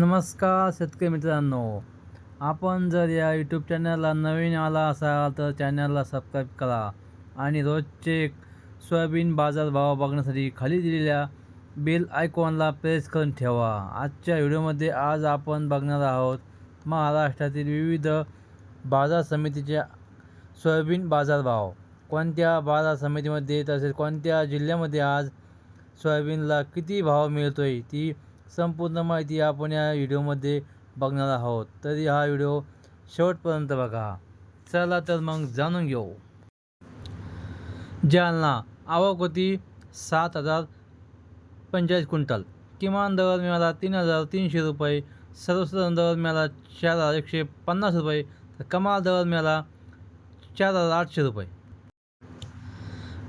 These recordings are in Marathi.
नमस्कार शेतकरी मित्रांनो. आपण जर या यूट्यूब चॅनलला नवीन आला असाल तर चॅनलला सबस्क्राईब करा आणि रोजचे सोयाबीन बाजारभाव बघण्यासाठी खाली दिलेल्या बेल आयकॉनला प्रेस करून ठेवा. आजच्या व्हिडिओमध्ये आज आपण बघणार आहोत महाराष्ट्रातील विविध बाजार समितीच्या सोयाबीन बाजारभाव कोणत्या बाजार समितीमध्ये तसेच कोणत्या जिल्ह्यामध्ये आज सोयाबीनला किती भाव मिळतो आहे ती संपूर्ण माहिती आपण या व्हिडिओमध्ये बघणार आहोत. तरी हा व्हिडिओ शेवटपर्यंत बघा. चला तर मग जाणून घेऊ. जालना आवक होती सात हजार पंचेचाळीस क्विंटल. किमान दर मिळाला तीन हजार तीनशे रुपये. सर्वसाधारण दर मिळाला चार हजार एकशे पन्नास रुपये. तर कमाल दर मिळाला चार हजार आठशे रुपये.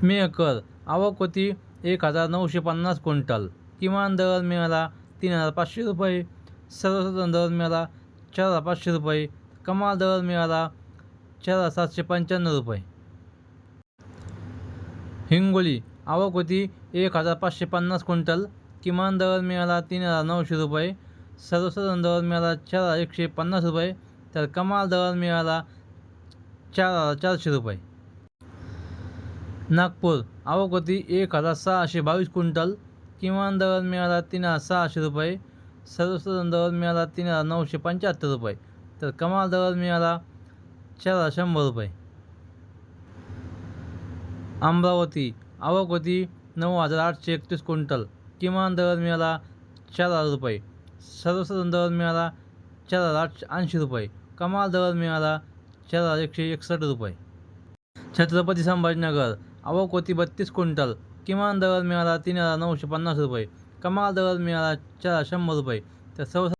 मेकर आवक होती एक हजार नऊशे पन्नास क्विंटल. किमान दर मिळाला तीन हजार पाचशे रुपये. सर्वसाधारण दर मिळाला चार हजार पाचशे रुपये. कमाल दर मिळाला चार हजार सातशे पंच्याण्णव रुपये. हिंगोली आवक होती एक हजार पाचशे पन्नास क्विंटल. किमान दर मिळाला तीन हजार नऊशे रुपये. सर्वसाधारण दर मिळाला चार हजार एकशे पन्नास रुपये. तर कमाल दर मिळाला चार हजार चारशे रुपये. नागपूर आवक होती एक हजार सहाशे बावीस क्विंटल. किमान दर मिळाला तीन हजार सहाशे रुपये सर्वसाधारण दर मिळाला तीन हजार नऊशे पंच्याहत्तर रुपये. तर कमाल दर मिळाला चार हजार शंभर रुपये. अमरावती आवक होती नऊ हजार आठशे एकतीस क्विंटल. किमान दर मिळाला चार हजार रुपये सर्वसाधारण दर मिळाला चार हजार आठशे ऐंशी रुपये. कमाल दर मिळाला चार हजार एकशे एकसष्ट रुपये. छत्रपती संभाजीनगर आवक होती बत्तीस क्विंटल. किमान दर मिळाला तीन हजार नऊशे पन्नास रुपये कमाल दर मिळाला चार शंभर रुपये. तर सर्व